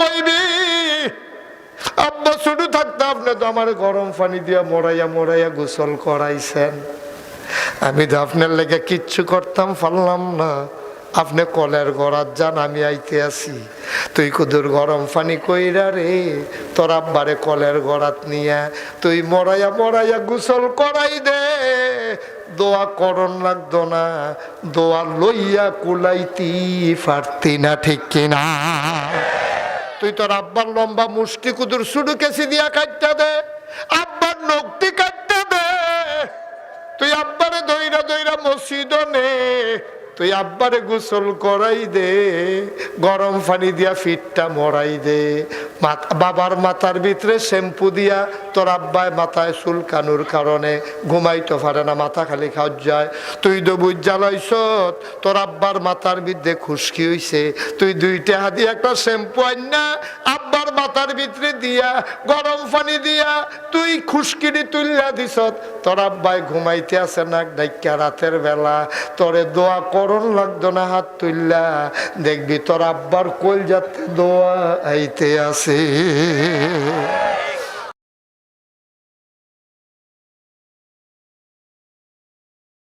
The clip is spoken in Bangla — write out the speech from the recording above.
কইবি আব্বা শুধু থাকতে আপনি তো আমার গরম পানি দিয়া মরাইয়া মরাইয়া গোসল করাইছেন। আমি তো আপনার লেগে কিচ্ছু করতাম, পারলাম না। আপনি কলের গড়াত যান, আমি আইতে আসি। তুই কুদুর গরম পানি কইরা রে, তোর আব্বারে কলের গড়াত নিয়া তুই মরাইয়া মরাইয়া গোসল করাই দে। দোয়া করন লাগতো না, দোয়া লইয়া কুলাইতি পারতি না, ঠিক কিনা? তুই তোর আব্বার লম্বা মুষ্টি কুদুর সুডু কেসি দিয়া কাটতে দে, আব্বার নকটি কাটতে দে। তুই আব্বারে দইরা দইরা মসজিদ নে, তুই আব্বারে গোসল করাই দে, গরম পানি দিয়া ফিটটা মরাই দে। বাবার মাথার ভিতরে শ্যাম্পু দিয়া তোর আব্বায় মাথায় চুলকানোর কারণে ঘুমাইতে পারে না, মাথা খালি খাওয়া যায়। তুই তো বুঝ জ্বালাইছ তোর আব্বার মাথার ভিতরে খুশকি হইছে। তুই দুইটা হাতি একটা শ্যাম্পু আন না, আব্বার মাথার ভিতরে দিয়া, গরম পানি দিয়া, তুই খুশকিনি তুললা দিস তোর আব্বাই ঘুমাইতে আছে না ডাইকা রাতের বেলা। তোরে দোয়া করন, লাগতো না হাত তুললা দেখবি তোর আব্বার কোল যাতে দোয়া আইতে আছে say